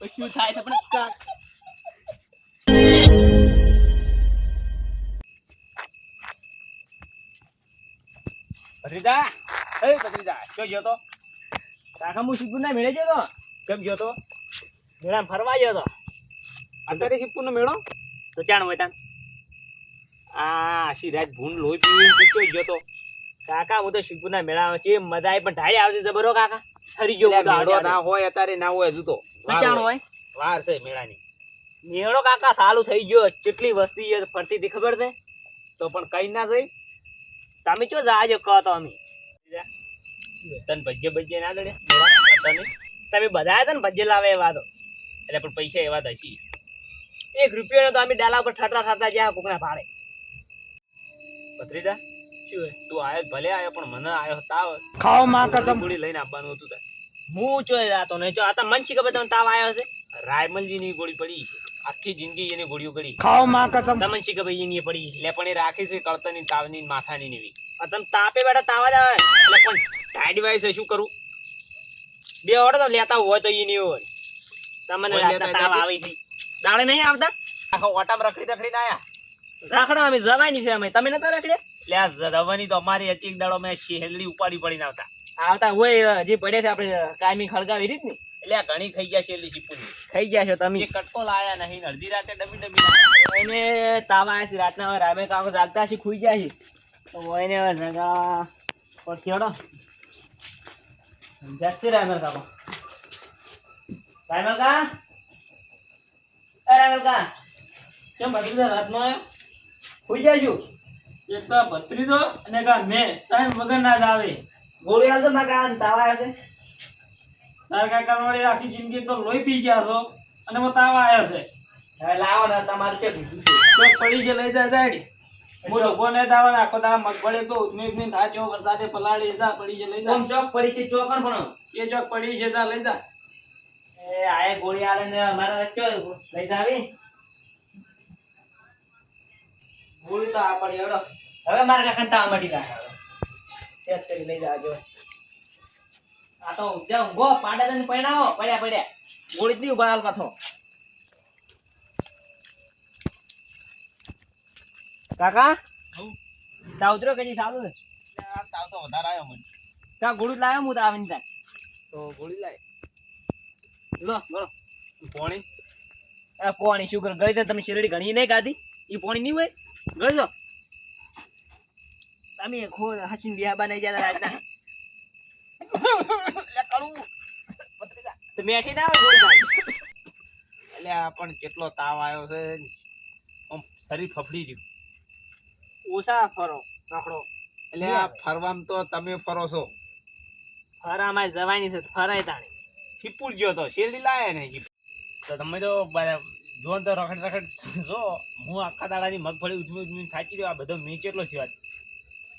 શું થાય છે પણ ભત્રીજા એ ભત્રીજા કયો ગયો તો? કાકા હું શીખું ના મેળે ગયો તો? કેમ ગયો તો? મેળા ફરવા ગયો તો. અત્યારે શીખું નો મેળો? તો ચાણ હોય તાન આ સિરાજ ભૂંડ લોહી પીવી કયો ગયો તો? કાકા હું તો શીખું ના મેળામાં છે. મજા આવી પણ ઢાળી આવતી જબરો કાકા. ખરી ગયો મેળો ના હોય અત્યારે ના હોય હજુ તો. તો હોય? વાર છે મેળાની. મેળો કાકા સાલું થઈ ગયો. કેટલી વસ્તી ફરતી હતી ખબર છે? તો પણ કઈ ના જઈ તમે ચો જાજો કહો તો અમે. તને ભજ્ય ભજ્ય ના દડે? તમે બધા ભજ્ય લાવે એવા તો. એટલે પણ પૈસા એવા તો એક રૂપિયાનો તો અમે ડાલા પર ઠાટા થતા જ્યાં કોકના ભાડે. હે? તું આયો ભલે આયો પણ મને આયો તાવ. ખાવમાં કસમ ગોળી લઈને આપવાનું હતું તારે. હું ચો જાતો નહીં જો આ તો મન ખબર તમને તાવ આવ્યો છે? રાયમલજીની ગોળી પડી છે. આખી જિંદગી એની ગોળીઓ કરી ખાવમાં કસમ તમને શી ખબર એની પડી છે. એટલે પણ એ રાખી છે કળતરની તાવની ને માથાની ને એવી. આ તમે તાપે બેટા તાવ જ આવે. એટલે પણ ટાઈડ વાઈસ શું કરું? બે ઓર્ડર તો લેતા હોય તો એની હોય. તમને લેતા તાવ આવી છે. દાડે નહીં આવતા? આખો ઓટામ રખડી રખડીને આયા. રાખડા અમે જવાની છે અમે. તમે નતા રાખડ્યા? એટલે આ રવાની તો અમારી હતી એક દાડો મેં શેહલી ઉપાડી પડીને આવતા. આવતા હોય હજી પડ્યા છે આપણે કાયમી ખળગાવી રીત ને? એટલે ઘણી ખાઈ ગયા શેરલી ચીપુની. ખાઈ ગયા છો તમે? કટકો લાયા નહીં અડધી રાતે ડમી ડમી એને તાવ આવ્યા છે રાતના રામે કામ જાગતા છે ખુઈ ગયા છે. તો એને જગા પડશે હડો. જાગશે રામે કાકો? રામે કા? એ રામે કા? કેમ બધું રાતનો આયો? ખુઈ છું? એક તો ભત્રીજો અને કા મેં. ટાઈમ વગર ના જ આવે. ગોળી આવતો ના કાન તાવ આવ્યો છે? તાર કાકા વળી આખી જિંદગી તો લોહી પી ગયા છો અને હું તાવ આવ્યો છે. હવે લાવો ને તમારે કે તો પડી છે લઈ જા જાડી. તો કોને દાવા આખો દા મગબળે તો ઉધમી ઉધમી થાચો વરસાદે પલાળી જા પડી છે લઈ જા. કોમ ચોક પડી છે ચોકણ પણ એ ચોક પડી છે જા લઈ જા. એ આય ગોળી આલે ને અમારા ચો લઈ જાવી ગોળી તો આ પડી હેડો. હવે મારે કાકા તાવ મટી લાગે ચેક કરી લઈ જાજો. આ તો જાવ ગો પાડા ને પૈણાવો પડ્યા પડ્યા. ગોળી જ નહીં ઊભા હાલ પાછો. કાકા? તાવ ઉતરો કે ચાલુ છે? તાવ તો વધારે આવ્યો મને. કા ગોળી લાવ્યો હું તો ની તો ગોળી લાય. લો બોલો પોણી? આ પોણી શું કર ગઈ તમે શેરડી ઘણી નહીં ખાધી? એ પોણી નહીં હોય? ગઈ તમે ખો હસીન બિયા બનાવી જતા રાજના તો મેઠી ના આવે એટલે આ પણ કેટલો તાવ આવ્યો છે આમ શરીર ફફડી રહ્યું ઓછા ફરો રખડો એટલે આ ફરવામાં તો તમે ફરો છો ફરામાં જવાની છે ફરાય તાણી ચીપુર ગયો તો શેરડી લાયા ને તો તમે તો જોન તો રખડ રખડ જો હું આખા દાડાની મગફળી ઉજમી ઉજમી થાચી રહ્યો આ બધો મેં કેટલો થયો.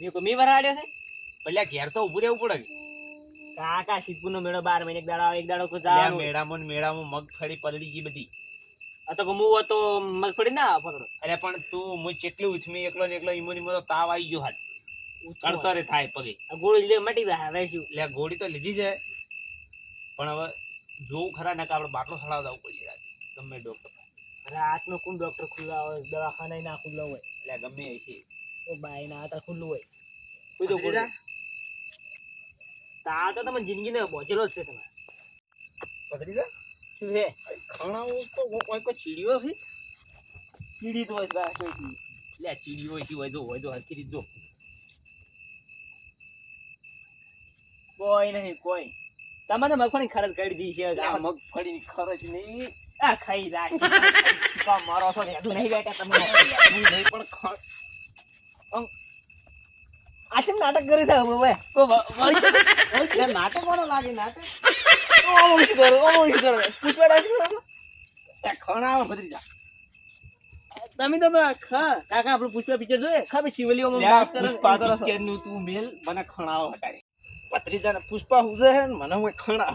મેં કમી મી વરાડ્યો છે? પેલા ઘેર તો ઉભું રહેવું પડે. કે. કાકા શીતપુર નો મેળો બાર મહિને એક દાડો આવે, એક દાડો હોય. મેળામાં મેળામાં મગફળી પલળી ગઈ બધી. આ તો હું તો મગફળી ના પકડો અરે પણ તું હું જેટલી ઉથમી એકલો ને એકલો ઈમો ને તો તાવ આવી ગયો હાલ. કળતરે થાય પગે. ગોળી લે મટી જાય હવે શું એટલે ગોળી તો લીધી છે. પણ હવે જોવું ખરા ને કે આપણે બાટલો સડાવતા આવવું પડશે રાતે. ગમે ડોક્ટર રાતનો કોણ ડોક્ટર ખુલ્લા હોય દવાખાના ના ખુલ્લા હોય. એટલે ગમે એ છે. ઓ ના હતા ખુલ્લું હોય કોઈ તો ભત્રીજા? તા તો તમે જિંદગીને જ છે પકડી જા શું છે ખાણાઓ તો કોઈ કોઈ ચીડીઓ છે ચીડી તો હોય કોઈ લે ચીડી. હોય છે, હોય તો હોય તો હરખી રીતે જો કોઈ નહીં કોઈ તમારે મગફળી ખરજ કરી દી છે આ મગફળીની ખરચ નહીં આ ખાઈ જાય મારો છો હેડું નહીં બેટા તમે નહીં પણ ખ- આ ચમ નાટક કરી થાય હવે વળી નાટક કોણ લાગે નાટક? ઓમ કરો ઓમ કરો. પુષ્પાડા શું કરો ખણાવો ભત્રીજા. તમે તો ખા કાકા આપણું પુષ્પા પિક્ચર જોઈએ શિવલીઓમાં આ ડાન્સ કરે પુષ્પા પિક્ચરનું તું મેલ મને ખણાવો હટાય. ભત્રીજાને પુષ્પા હુજે હે ને મને હું ખણા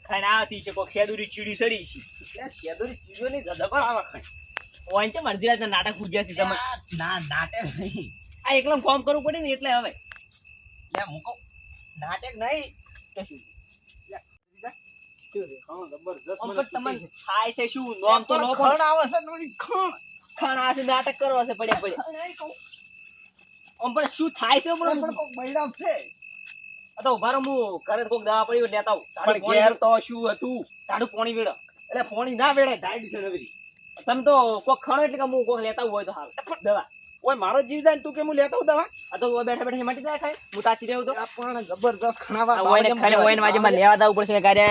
ખાઈને આવતી છે કોઈ ખેદુરી ચીડી સડી છે. ખેદુરી શેદોરી ચીડીઓ ની જબર આવે ખાય ઓન છે મરજી રાતના નાટક પૂજ્યા છે તમે ના નાટક નહીં. આ એકલો ફોર્મ કરવું પડે ને એટલે હવે. લે મૂકો નાટક નહીં તો શું? નાટક કરવા છે પડ્યા પડ્યા. શું થાય છે બૈરામ છે. તો ઊભા હું ઘરે કોક દવા પડી લેતા આવું. પોણી ઘેર તો શું હતું? તારું પોણી વેડો. એટલે પોણી ના વેડે ડાયડી છે નવી તમે તો કોક ખણો એટલે કે હું કોક લેતા હોય તો હાલ દવા. ઓય મારો જીવ જાય તું કે હું લેતો દવા? આ તો બેઠા બેઠા મટી જાય ખાય હું તાચી રહ્યો તો. પણ જબરદસ્ત ખણાવા ઓય ખાલી ઓયને વાજે માં લેવા દાવું પડશે કારે.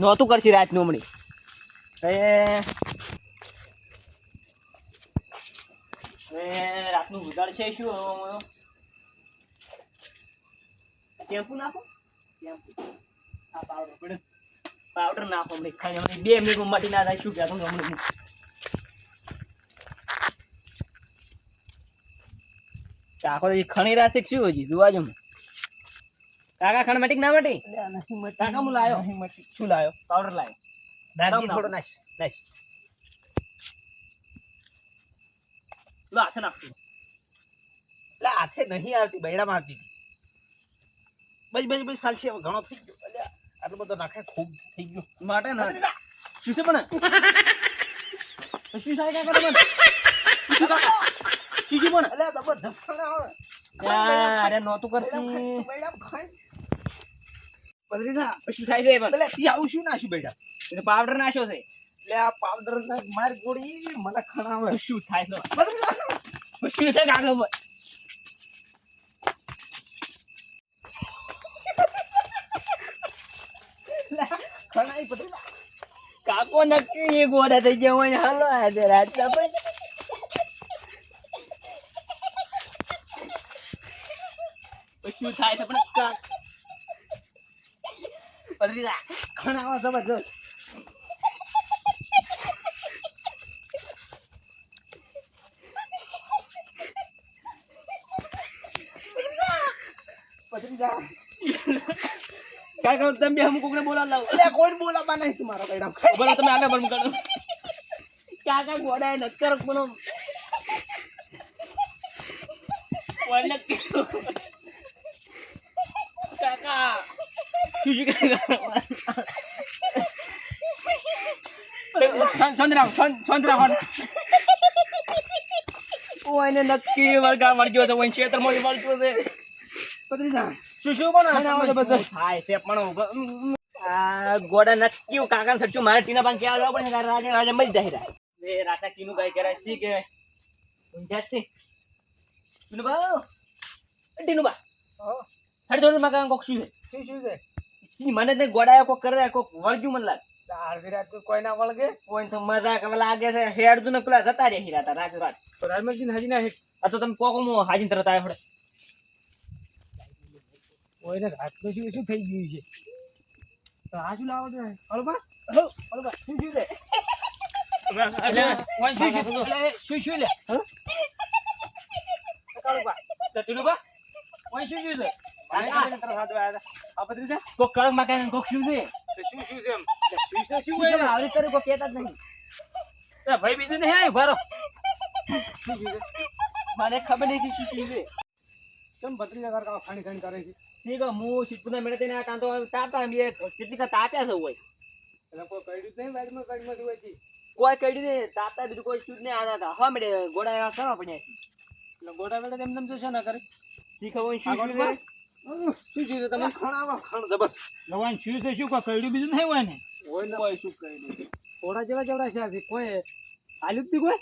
નોતું કરશી રાતનું હમણી. હવે હવે રાતનું છે શું ટેમ્પુ નાખો? ટેમ્પુ આ પાવડર પડે પાવડર નાખો હમણાં. ખાલી બે મિનિટ મટી ના થાય. શું કહેતો હમણાં કાકો તો ખણી રાસે શું હજી? જોવા જો કાકા ખણ મટી ના મટી? કાકા હું લાયો? શું લાયો? પાવડર લાયો. દાદી થોડો નાખ નાખ. લો હાથે નાખતી લે હાથે નહીં આવતી બૈડામાં આવતી. બસ બસ બસ ચાલશે હવે ઘણો થઈ ગયો. અલ્યા આટલો બધો નાખે ખૂબ થઈ ગયો. માટે ના. શું છે પણ? શું થાય કાકા તમને શું કાકા? શું શું પણ અલ્યા જબરદસ્ત યાર, અરે નોતું કરતી. બૈડામાં ના. શું થાય છે પણ એટલે તી આવું શું નાખ્યું બેટા? એ પાવડર નાખ્યો છે. એટલે આ પાવડર ના માર ગોળી મને ખણાવે. શું થાય છે બદરી ના. શું છે કાકા પણ? ખણાઈ બદરી કાકો નક્કી ગોડા થઈ ગયા હોય હાલો આજે રાત આપણે શું થાય છે પણ ના ખણાવા જબરદસ્ત બદરી ના તમે બે અમુક કોકને બોલાવ લાવો. એટલે કોઈ બોલાવા નહીં તમારા બૈડા બોલો તમે આગળ બંધ કરો કાકા ગોડા નક્કર કોનો કોઈને કાકા શું શું સંતરામ સંતરામ ઓને નક્કી વળગા વળગ્યો છે ઓય ક્ષેત્રમાં વળગ્યો છે. બદરી ના શું ખાને આવો જબરદસ્ત. થાય છે પણ આ ગોડા નક્કી કાકા સચ્ચું મારે ટીના પાંચ ક્યાં જવા પડે? રાજા રાજા મળી જાય રા. બે રાતા કીનું કઈ કરે સી કે ઊંઝા છે ટીનું બા ટીનું બા હા. હરી જોડે માં કોક શું છે? શું શું છે? ઈ મને તે ગોડાયો કોક કરે કોક વળગ્યું મને લાગે. અડધી રાત કોઈ ના વળગે. કોઈ તો મજાક લાગે છે હેડ ને પેલા જતા રે હીરા રાત રાત. તો રાજમલજી હાજી ના આ તો તમે કોકો મો હાજી તરત આવ્યો પડે કોઈને રાતનું શું શું થઈ ગયું છે? તો આ શું લાવો છો? હલો. બા હલો હલો બા શું શું છે શું શું લે? હા? કાળુબા. તો શું શું છે? કોક કોક શું છે? શું શું છે એમ? શું શું શું આવરી કરી કોક કહેતા જ નહીં. ભાઈ બીજું નહીં આવ્યું? ભરો મને ખબર નહીં શું શું છે. કેમ બદરી જા કાકા ખાણી ખાણી કરે છે? ઠીક હું શીતપુના મેળે તેને આ કાંતો તાતા એમ એ કેટલી કા તાત્યા છે હોય. એટલે કોઈ કઈડમાંથી હોય છે. કોઈ કઈ નહીં. તાતા બીજું કોઈ શું નહીં આના હતા. હવા મેળે ગોડા એવા કરવા પડ્યા છે. એટલે ગોડા એમ તેમ તો છે ના કરે શીખવું શું શું છે તમે ખાણાવા ખાણ જબર. લવાન શું છે શું કોઈ કઈડું બીજું નહીં હોય ને? હોય ને કોઈ શું કરી નહીં. થોડા જેવા જેવડા છે આજે. કોઈ આલ્યું જ કોઈ?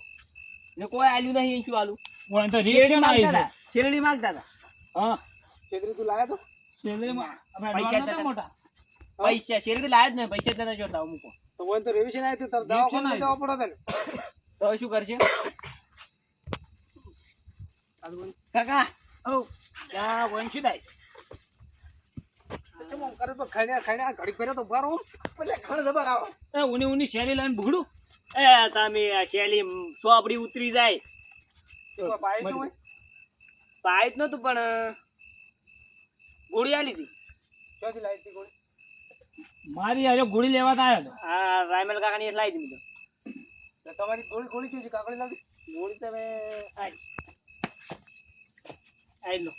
ને કોઈ આલ્યું નહીં શું આલું હોય તો રિએક્શન આવી છે. શેરડી માંગતા હતા. હા. છેતરી તું લાયા તો? સેલેરીમાં પૈસા ડોલ મોટા. પૈસા શેરડી લાયા જ નહીં પૈસા જ નતા જોતા અમુક. તો હોય તો રેવિશન આવ્યું તો Revision દવા જવા પડો તને. તો શું કરશે? કાકા. ઓ. વન થાય ચમ આમ કરે તો ખાઈને ખાઈને ઘડીક પહેલા તો રહો. એટલે ખાણ જબર આવો. એ ઉની ઉની શેરી લઈને ભૂગડું એ તમે આ શેલી સોપડી ઉતરી જાય. જ નતું પણ ગોળી આલી હતી. ક્યાંથી લાવી હતી ગોળી? મારી આજે ગોળી લેવા આવ્યો હતો. આ રાયમલ કાકાની લાવી દીધી તો તમારી ગોળી ગોળી કેવી છે? કાકડી લાવી? ગોળી તમે આઈ. આઈ લો.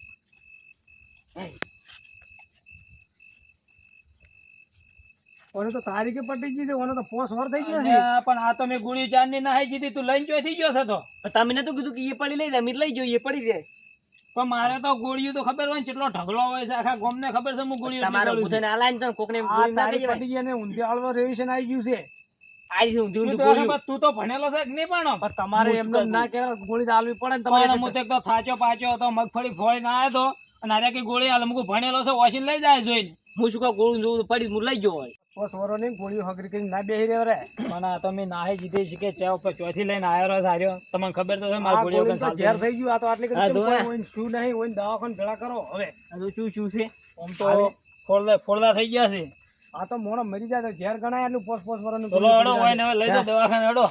ઓને તો તારીખે પટી ગઈ છે ઓને તો પોસ વર થઈ ગયો છે. પણ આ તો મેં ગોળીઓ ની નાહી દીધી તું લઈને ચોથી ગયો છે તો. તમે તો કીધું કે એ પડી લઈ જાય અમે લઈ જોઈએ પડી જાય. પણ મારે તો ગોળીઓ તો ખબર હોય કેટલો ઢગલો હોય છે આખા ગામને ખબર છે હું ગોળીઓ તમારે ઊભું લાઈન તો કોકને ગોળી ના કરી પટી ગઈ અને ઊંધી આળવા રેવિશન આવી ગયું છે. ઊંધી તું ઊંધી તો તું તો ભણેલો છે કે નહીં પણ પણ તમારે એમને ના કહેવાય ગોળી આલવી પડે ને તમારે હું તો એક થાચો પાચો હતો મગફળી ફોડીને આવ્યો હતો અને આરે કઈ ગોળી હાલ મુકું ભણેલો છે ઓછી લઈ જાય જોઈને. હું શું કહું ગોળું જોવું પડી હું લઈ ગયો હોય. પોસ વરો ગોળીઓ હગરી કરીને ના બેહી રહ્યો રે પણ આ તો મેં નાહી જીધી છે કે ચા ઉપર ચોથી લઈને આવ્યો રહ્યો સાર્યો તમને ખબર તો છે મારી ગોળીઓ ઝેર થઈ ગયું આ તો આટલી કરી શું નહીં હોય દવાખાન ભેળા કરો. હવે આ શું શું છે? આમ તો ફોડલા ફોડલા થઈ ગયા છે. આ તો મોણો મરી જાય તો ઝેર ગણાય એટલું પોસ પોસ વરોની ચલો હડો હોય ને જાય. હવે લઈ જાઓ દવાખાને હડો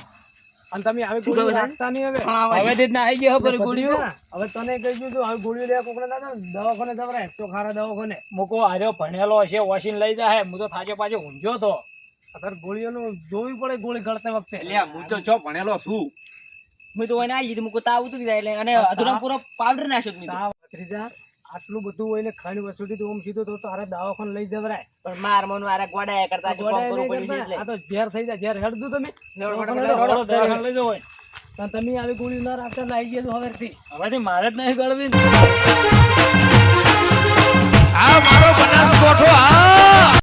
અને તમે હવે ગોળીઓ રાખતા નહીં હવે? હવેથી જ આવી ગયો પર ગોળીઓ. હવે તને કહી દીધું હવે ગોળીઓ લેવા ના જાવ, દવાખાને જવરાય તો ખારા દવાખાને. મૂકો આર્યો ભણેલો હશે વોશિંગ લઈ જાય હું તો થાચો પાછો ઊંઝો તો. અત્યારે ગોળીઓનું જોવી પડે ગોળી ગળતા વખતે. લે હું તો છો ભણેલો છું. મેં તો એને આવી દીધું મુકું તાવ ઉતરી જાય એટલે. અને અધૂરા પૂરો પાવડર નાખ્યો મેં ત્રીજા. આટલું બધું હોય ને ખાંડ વસુટી તો ઓમ સીધું તો તારે દવાખાને લઈ જવરાય પણ માર મન વારે ગોડાયા કરતા છે. આ તો ઝેર થઈ જાય ઝેર હેડતું તમે. લઈ જવો હોય. પણ તમે આવી ગોળી ના રાખતા હવે ગયેલું હવેથી હવેથી મારે જ નહીં ગળવી. આ મારો બનાસકોઠો આ